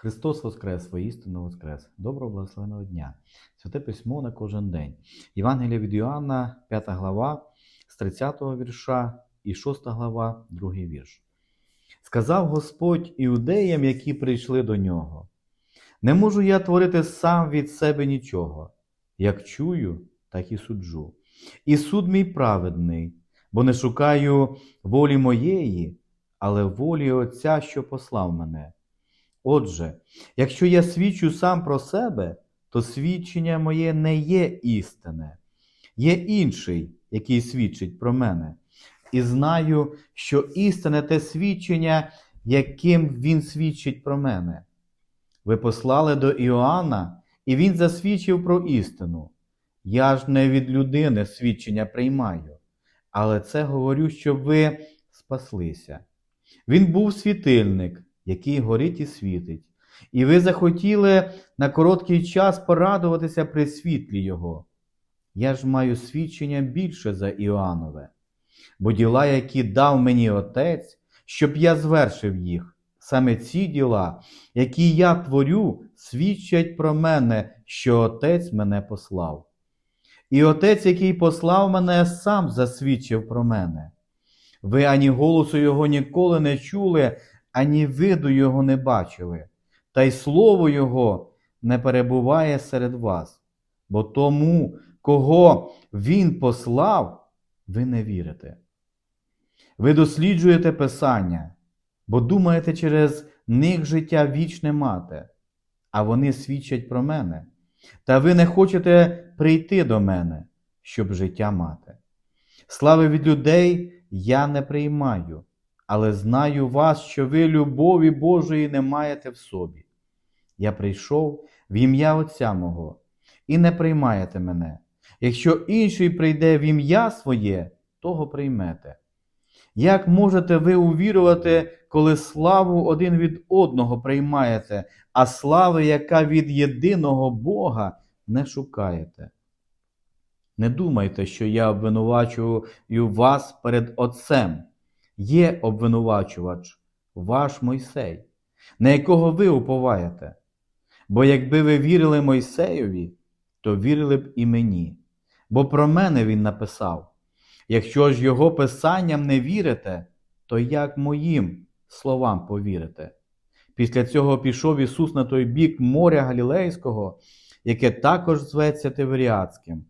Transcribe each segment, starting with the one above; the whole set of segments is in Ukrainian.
Христос Воскрес, воістину Воскрес. Доброго благословеного дня. Святе письмо на кожен день. Євангелія від Йоанна, 5 глава, з 30 вірша і 6 глава, 2 вірш. Сказав Господь іудеям, які прийшли до нього: Не можу я творити сам від себе нічого. Як чую, так і суджу. І суд мій праведний, бо не шукаю волі моєї, але волі Отця, що послав мене. Отже, якщо я свідчу сам про себе, то свідчення моє не є істинне, є інший, який свідчить про мене. І знаю, що істинне те свідчення, яким він свідчить про мене. Ви послали до Іоанна, і він засвідчив про істину. Я ж не від людини свідчення приймаю, але це говорю, щоб ви спаслися. Він був світильник, який горить і світить, і ви захотіли на короткий час порадуватися при світлі Його. Я ж маю свідчення більше за Іоаннове, бо діла, які дав мені Отець, щоб я звершив їх, саме ці діла, які я творю, свідчать про мене, що Отець мене послав. І Отець, який послав мене, сам засвідчив про мене. Ви ані голосу Його ніколи не чули, ані виду Його не бачили, та й слово Його не перебуває серед вас, бо тому, кого Він послав, ви не вірите. Ви досліджуєте Писання, бо думаєте через них життя вічне мати, а вони свідчать про мене. Та ви не хочете прийти до мене, щоб життя мати. Слави від людей я не приймаю, але знаю вас, що ви любові Божої не маєте в собі. Я прийшов в ім'я Отця мого, і не приймаєте мене. Якщо інший прийде в ім'я своє, того приймете. Як можете ви увірувати, коли славу один від одного приймаєте, а слави, яка від єдиного Бога, не шукаєте? Не думайте, що я обвинувачую вас перед Отцем. Є обвинувачувач, ваш Мойсей, на якого ви уповаєте. Бо якби ви вірили Мойсеєві, то вірили б і мені, бо про мене він написав. Якщо ж його писанням не вірите, то як моїм словам повірите? Після цього пішов Ісус на той бік моря Галілейського, яке також зветься Тиверіадським,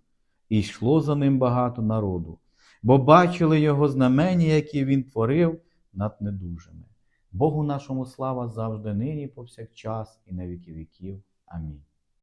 і йшло за ним багато народу, бо бачили його знамені, які він творив над недужими. Богу нашому слава завжди нині, повсякчас, і на віки віків. Амінь.